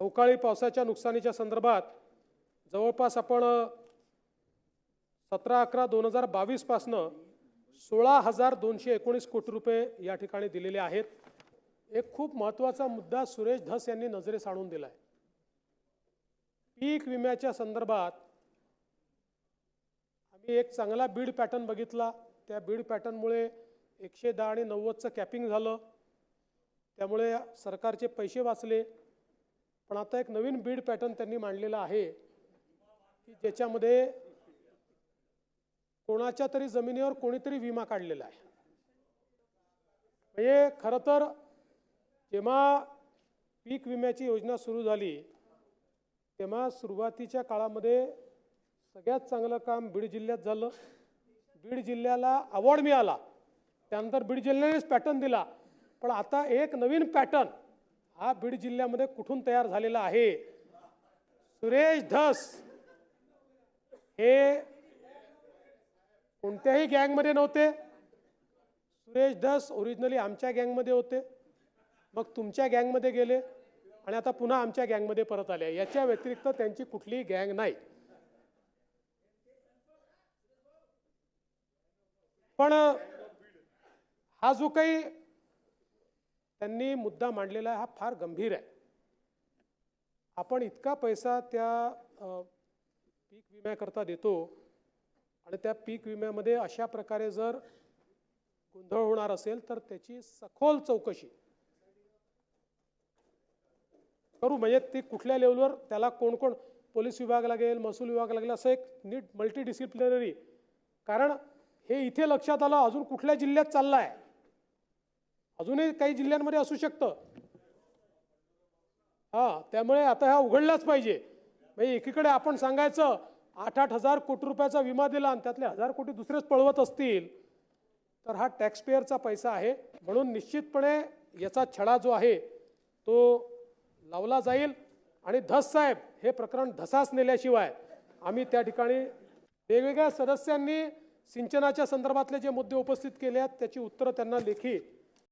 अवकाळी पावसाच्या नुकसानीच्या संदर्भात जवळपास आपण सतरा अकरा दोन हजार बावीसपासनं सोळा हजार दोनशे एकोणीस कोटी रुपये या ठिकाणी दिलेले आहेत. एक खूप महत्त्वाचा मुद्दा सुरेश धस यांनी नजरेस आणून दिला आहे पीक विम्याच्या संदर्भात आम्ही एक चांगला बीड पॅटर्न बघितला. त्या बीड पॅटर्नमुळे एकशे दहा आणि नव्वदचं कॅपिंग झालं. त्यामुळे सरकारचे पैसे वाचले. पण आता एक नवीन बीड पॅटर्न त्यांनी मांडलेला आहे की ज्याच्यामध्ये कोणाच्या तरी जमिनीवर कोणीतरी विमा काढलेला आहे. म्हणजे खरं तर जेव्हा पीक विम्याची योजना सुरू झाली तेव्हा सुरुवातीच्या काळामध्ये सगळ्यात चांगलं काम बीड जिल्ह्यात झालं. बीड जिल्ह्याला अवॉर्ड मिळाला. त्यानंतर बीड जिल्ह्यानेच पॅटर्न दिला. पण आता एक नवीन पॅटर्न हा बीड जिल्ह्यामध्ये कुठून तयार झालेला आहे? सुरेश धस हे कोणत्याही गँगमध्ये नव्हते. सुरेश धस ओरिजिनली आमच्या गँगमध्ये होते. मग तुमच्या गँगमध्ये गेले आणि आता पुन्हा आमच्या गँगमध्ये परत आले. याच्या व्यतिरिक्त त्यांची कुठलीही गँग नाही. पण हा जो काही त्यांनी मुद्दा मांडलेला आहे हा फार गंभीर आहे. आपण इतका पैसा त्या पीक विम्याकरता देतो आणि त्या पीक विम्यामध्ये अशा प्रकारे जर गोंधळ होणार असेल तर त्याची सखोल चौकशी करू. म्हणजे ती कुठल्या लेवलवर त्याला कोण कोण पोलीस विभाग लागेल महसूल विभाग लागेल असं एक नीट मल्टी डिसिप्लिनरी कारण हे इथे लक्षात आलं अजून कुठल्या जिल्ह्यात चाललाय? आहे अजूनही काही जिल्ह्यांमध्ये असू शकतं. हा त्यामुळे आता ह्या उघडल्याच पाहिजे. म्हणजे एकीकडे आपण सांगायचं आठ आठ हजार कोटी रुपयाचा विमा दिला आणि त्यातले हजार कोटी दुसरेच पळवत असतील तर हा टॅक्सपेअरचा पैसा आहे. म्हणून निश्चितपणे याचा छडा जो आहे तो लावला जाईल. आणि धस साहेब हे प्रकरण धसास नेल्याशिवाय आम्ही त्या ठिकाणी वेगवेगळ्या सदस्यांनी सिंचनाच्या संदर्भातले जे मुद्दे उपस्थित केले आहेत त्याची उत्तरं त्यांना लेखी